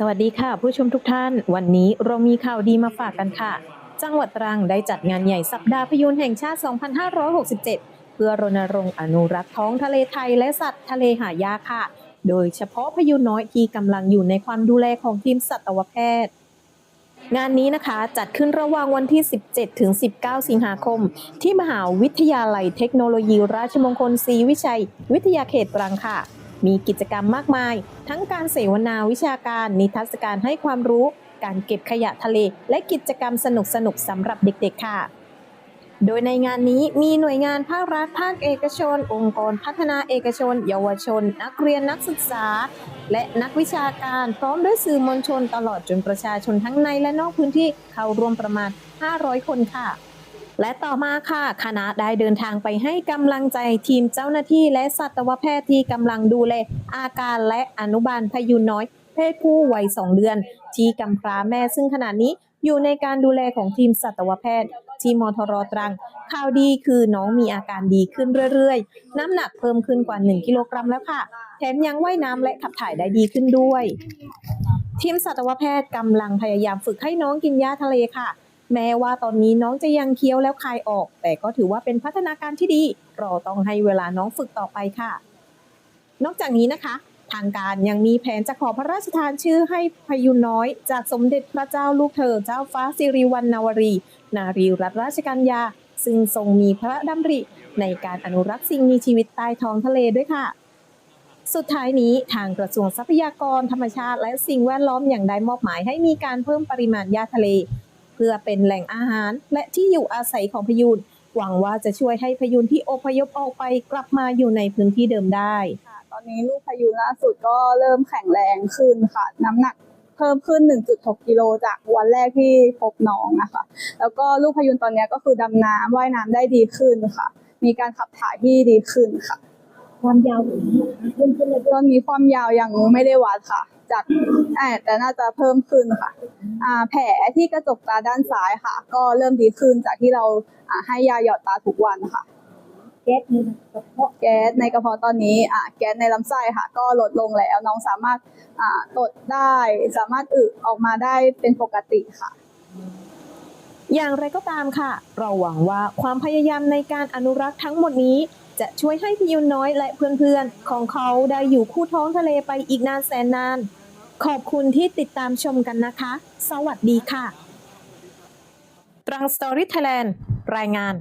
สวัสดีค่ะ ผู้ชมทุกท่าน วันนี้เรามีข่าวดีมาฝากกันค่ะ จังหวัดตรังได้จัดงานใหญ่สัปดาห์พยูนแห่งชาติ 2567 เพื่อรณรงค์อนุรักษ์ท้องทะเลไทยและสัตว์ทะเลหายากค่ะ โดยเฉพาะพยูนน้อยที่กำลังอยู่ในความดูแลของทีมสัตวแพทย์งานนี้นะคะจัดขึ้นระหว่างวันที่ 17 ถึง 19 สิงหาคม ที่มหาวิทยาลัยเทคโนโลยีราชมงคลศรีวิชัย วิทยาเขตตรังค่ะ มีกิจกรรมมากมาย ทั้งการเสวนาวิชาการ นิทรรศการให้ความรู้ การเก็บขยะทะเล และกิจกรรมสนุกๆสำหรับเด็ก ๆ ค่ะ โดยในงานนี้มีหน่วยงานภาครัฐภาคเอกชน องค์กรพัฒนาเอกชน เยาวชน นักเรียนนักศึกษา และนักวิชาการ พร้อมด้วยสื่อมวลชนตลอดจนประชาชนทั้งในและนอกพื้นที่เข้าร่วมประมาณ 500 คนค่ะ และต่อมาค่ะ คณะได้เดินทางไปให้กำลังใจทีมเจ้าหน้าที่และสัตวแพทย์ที่กำลังดูแลอาการและอนุบาลพยูนน้อย เพศผู้วัย 2 เดือน ที่กำพร้าแม่ซึ่งขณะนี้อยู่ในการดูแลของทีมสัตวแพทย์ ที่มทรตรัง ข่าวดีคือน้องมีอาการดีขึ้นเรื่อยๆ น้ำหนักเพิ่มขึ้นกว่า 1 กิโลกรัมแล้วค่ะ แถมยังว่ายน้ำและขับถ่ายได้ดีขึ้นด้วย ทีมสัตวแพทย์กำลังพยายามฝึกให้น้องกินหญ้าทะเลค่ะ แม้ว่าตอนนี้น้องจะยังเคี้ยวแล้วคายออก แต่ก็ถือว่าเป็นพัฒนาการที่ดี เราต้องให้เวลาน้องฝึกต่อไปค่ะ นอกจากนี้นะคะ ทางการยังมีแผนจะขอพระราชทานชื่อให้พยุนน้อย จากสมเด็จพระเจ้าลูกเธอเจ้าฟ้าสิริวัณณวรี นารีรัตนราชกัญญา ซึ่งทรงมีพระดำริในการอนุรักษ์สิ่งมีชีวิตใต้ท้องทะเลด้วยค่ะสุดท้ายนี้ทางกระทรวงทรัพยากรธรรมชาติ และสิ่งแวดล้อมอย่างได้มอบหมายให้มีการเพิ่มปริมาณหญ้าทะเล เพื่อเป็นแหล่งอาหารและที่อยู่อาศัยของพยูนหวังว่าจะช่วยให้พยูนที่อพยพออกไปกลับมาอยู่ในพื้นที่เดิมได้ค่ะตอนนี้ลูกพายุล่าสุดก็เริ่มแข็งแรงขึ้นค่ะ น้ำหนักเพิ่มขึ้น 1.6 กิโลจากวันแรกที่พบน้องนะคะ แล้วก็ลูกพายุตอนนี้ก็คือดำน้ำว่ายน้ำได้ดีขึ้นค่ะ มีการขับถ่ายที่ดีขึ้นค่ะ ความยาวของมันเพิ่มขึ้นเลยตอนนี้ความยาวยังไม่ได้วัดค่ะ จากอ่าแต่น่าจะเพิ่มขึ้นค่ะอ่าแผลที่กระจกตาด้านซ้ายค่ะ ก็เริ่มดีขึ้นจากที่เราอ่าให้ยาหยอดตาทุกวันค่ะ แก๊สในกระเพาะแก๊สในกระเพาะตอนนี้อะแก๊สในลำไส้ค่ะ ก็ลดลงแล้วน้องสามารถอ่าตดได้ สามารถอึออกมาได้เป็นปกติค่ะ อย่างไรก็ตามค่ะ เราหวังว่าความพยายามในการอนุรักษ์ทั้งหมดนี้ จะช่วยให้พยูนน้อยและเพื่อนๆ ของเขาได้อยู่คู่ท้องทะเลไปอีกนานแสนนาน ขอบคุณที่ติดตามชมกันนะคะ สวัสดีค่ะตรังสตอรี่ไทยแลนด์รายงาน